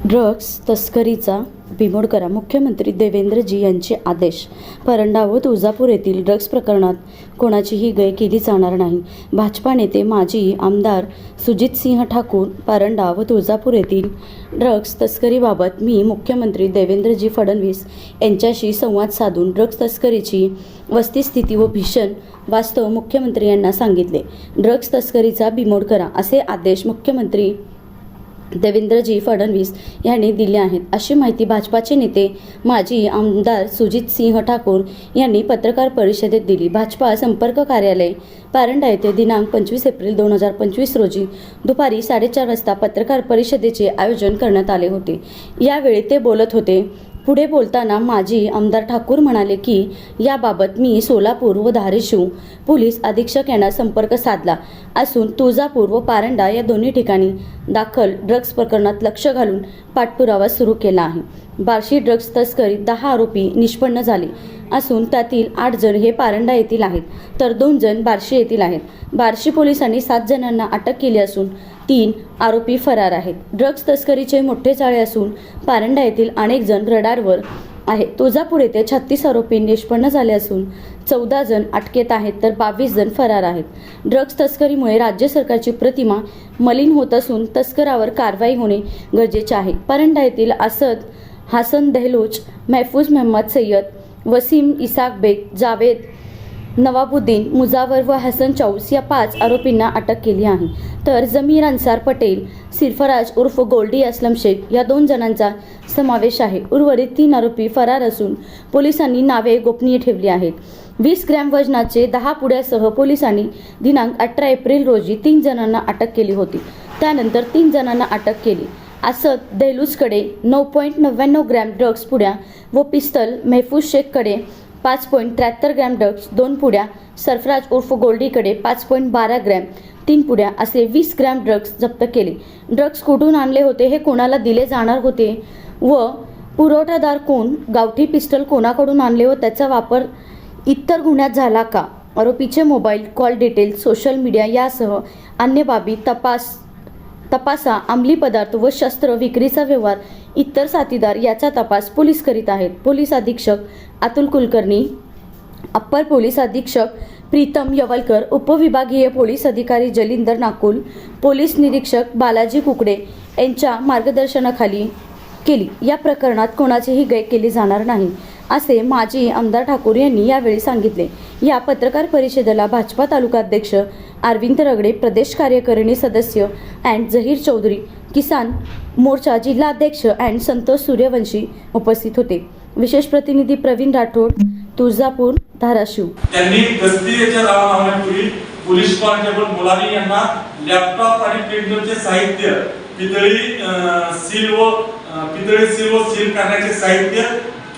Drugs तस्करीचा बिमोड करा मुख्यमंत्री देवेंद्रजी यांचे आदेश. परंडा व तुळजापूर येथील ड्रग्ज प्रकरणात कोणाचीही गय केली जाणार नाही. भाजपा नेते माजी आमदार सुजितसिंह ठाकूर परंडा व तुळजापूर येथील ड्रग्ज तस्करीबाबत मी मुख्यमंत्री देवेंद्रजी फडणवीस यांच्याशी संवाद साधून ड्रग्ज तस्करीची वस्तीस्थिती व भीषण वास्तव मुख्यमंत्री यांना सांगितले. ड्रग्ज तस्करीचा बिमोड करा असे आदेश मुख्यमंत्री देवेंद्रजी फडणवीस यांनी दिले आहेत. अशी माहिती भाजपाचे नेते माजी आमदार सुजित सिंह ठाकूर यांनी पत्रकार परिषदेत दिली. भाजपा संपर्क कार्यालय पारंडा येथे दिनांक पंचवीस एप्रिल दोन हजार पंचवीस रोजी दुपारी साडेचार वाजता पत्रकार परिषदेचे आयोजन करण्यात आले होते. यावेळी ते बोलत होते पुढे बोलताना माजी आमदार ठाकूर म्हणाले की याबाबत मी सोलापूर व धारेशिव पोलीस अधीक्षक यांना संपर्क साधला असून तुळजापूर व पारंडा या दोन्ही ठिकाणी दाखल ड्रग्ज प्रकरणात लक्ष घालून पाठपुरावा सुरू केला आहे. बार्शी ड्रग्ज तस्करीत दहा आरोपी निष्पन्न झाले असून त्यातील आठ जण हे पारंडा येथील आहेत. तर दोन जण बार्शी येथील आहेत. बार्शी पोलिसांनी सात जणांना अटक केली असून तीन आरोपी फरार आहेत. ड्रग्ज तस्करीचे मोठे चाळे असून पारंडा येथील अनेक जण रडारवर आहेत. तुळजापूर येथे छत्तीस आरोपी निष्पन्न झाले असून चौदा जण अटकेत आहेत तर बावीस जण फरार आहेत. ड्रग्ज तस्करीमुळे राज्य सरकारची प्रतिमा मलिन होत असून तस्करावर कारवाई होणे गरजेचे आहे. परंडा येथील असत हासन दहलोच महफूज मेहमद सय्यद वसीम इसाक बेग जावेद नवाबुद्दीन मुजावर व हसन चौस या पाच आरोपींना अटक केली आहे. तर जमीर अन्सार पटेल सिरफराज उर्फ गोल्डी असलम शेख या दोन जणांचा समावेश आहे. उर्वरित तीन आरोपी फरार असून पोलिसांनी नावे गोपनीय ठेवली आहेत. वीस ग्रॅम वजनाचे दहा पुड्यासह पोलिसांनी दिनांक अठरा एप्रिल रोजी तीन जणांना अटक केली होती. त्यानंतर तीन जणांना अटक केली. असत देहलूजकडे नऊ पॉईंट नव्याण्णव ग्रॅम ड्रग्ज पुड्या व पिस्तल मेहफूज शेखकडे पाच पॉईंट त्र्याहत्तर ग्रॅम ड्रग्ज दोन पुड्या सरफराज उर्फ गोल्डीकडे पाच पॉईंट बारा ग्रॅम तीन पुड्या असे वीस ग्रॅम ड्रग्ज जप्त केले. ड्रग्ज कुठून आणले होते हे कोणाला दिले जाणार होते? व पुरवठादार कोण? गावठी पिस्टल कोणाकडून आणले व त्याचा वापर इतर गुन्ह्यात झाला का? आरोपीचे mobile call details social media यासह अन्य बाबी तपास तपासा अंमली पदार्थ व शस्त्र विक्रीचा व्यवहार इतर साथीदार याचा तपास पोलीस करीत आहेत. पोलीस अधीक्षक अतुल कुलकर्णी अप्पर पोलीस अधीक्षक प्रीतम यवलकर उपविभागीय पोलीस अधिकारी जलिंदर नाकुल पोलीस निरीक्षक बालाजी कुकडे यांच्या मार्गदर्शनाखाली केली. या प्रकरणात कोणाचीही गय केली जाणार नाही. असे माजी आमदार ठाकूर यांनी यावेळी सांगितले. या पत्रकार परिषदेला भाजपा तालुकाध्यक्ष अरविंद रगडे प्रदेश कार्यकारिणी सदस्य अँड जहीर चौधरी किसान मोर्चा जिल्हाध्यक्ष अँड संतोष सूर्यवंशी उपस्थित होते. विशेष प्रतिनिधी प्रवीण राठोड तुळजापूर धाराशिव. त्यांनी गस्तीच्या रावणापूर्वी पोलीस कॉन्स्टेबल मुलानी यांना लॅपटॉप आणि प्रिंटरचे साहित्य पितळी सील व पितळी सील व सील करण्याचे साहित्य